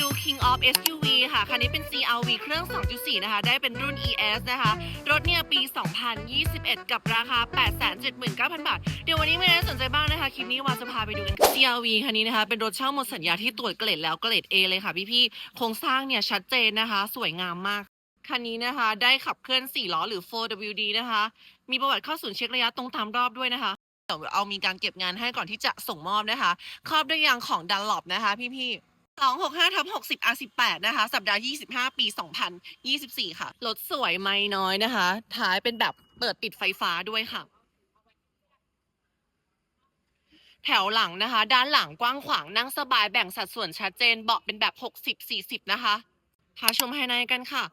ดู King of SUV ค่ะ คันนี้เป็น CRV เครื่อง 2.4 นะคะ ได้เป็นรุ่น ES นะคะ รถเนี่ยปี 2021 กับราคา 879,000 บาท เดี๋ยววันนี้ไม่ได้สนใจบ้างนะคะ คลิปนี้วาจะพาไปดูกัน CRV คันนี้นะคะ เป็นรถเช่าหมดสัญญาที่ตรวจเกรดแล้วเกรด A เลยค่ะพี่ๆ โครงสร้างเนี่ยชัดเจนนะคะ สวยงามมากคันนี้นะคะ ได้ขับเคลื่อน 4 ล้อหรือ 4WD นะคะ มีประวัติเข้าศูนย์เช็คระยะตรงตามรอบด้วยนะคะเดี๋ยวเอามีการเก็บงานให้ก่อนที่จะส่งมอบนะคะ ครอบด้วยยางของดันหลบนะคะ พี่ๆ 265ทับ60 R18 นะคะ สัปดาห์25 ปี 2024 ค่ะ รถสวยไม่น้อยนะคะ ท้ายเป็นแบบเปิดปิดไฟฟ้าด้วยค่ะ แถวหลังนะคะ ด้านหลังกว้างขวางนั่งสบายแบ่งสัดส่วนชัดเจนเบาะเป็นแบบ 60-40 นะคะ พาชมภายในกันค่ะ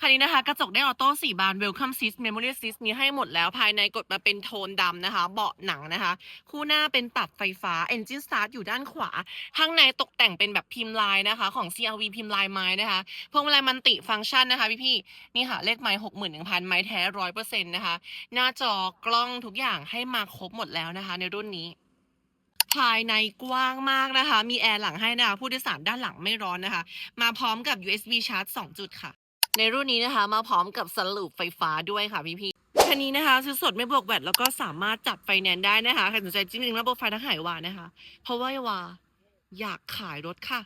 คันนี้นะคะ กระจกได้ออโต้4บาน Welcome Assist Memory Assist มีให้หมดแล้วภายในกดมาเป็นโทนดำนะคะ เบาะหนังนะคะ คู่หน้าเป็นปรับไฟฟ้า Engine Start อยู่ด้านขวา ข้างในตกแต่งเป็นแบบพิมพ์ลายนะคะ ของ CRV พิมพ์ลายไม้นะคะพวงมาลัยมันติฟังก์ชันนะคะพี่ๆนี่ค่ะ เลขไม้หกหมื่นหนึ่งพันไม้แท้ร้อยเปอร์เซ็นต์นะคะ หน้าจอกล้องทุกอย่างให้มาครบหมดแล้วนะคะ ในรุ่นนี้ภายในกว้างมากนะคะ มีแอร์หลังให้นะคะ ผู้โดยสารด้านหลังไม่ร้อนนะคะ มาพร้อมกับ USB ชาร์จ 2 จุดค่ะ ในรุ่นนี้นะคะ มาพร้อมกับสลูปไฟฟ้าด้วยค่ะพี่ๆคันนี้นะคะซื้อสดไม่บวกแบตแล้วก็สามารถจัดไฟแนนซ์ได้นะคะใครสนใจจิ้มลิงก์ระบบไฟทั้งหายวานะคะ เพราะว่ายวาอยากขายรถค่ะ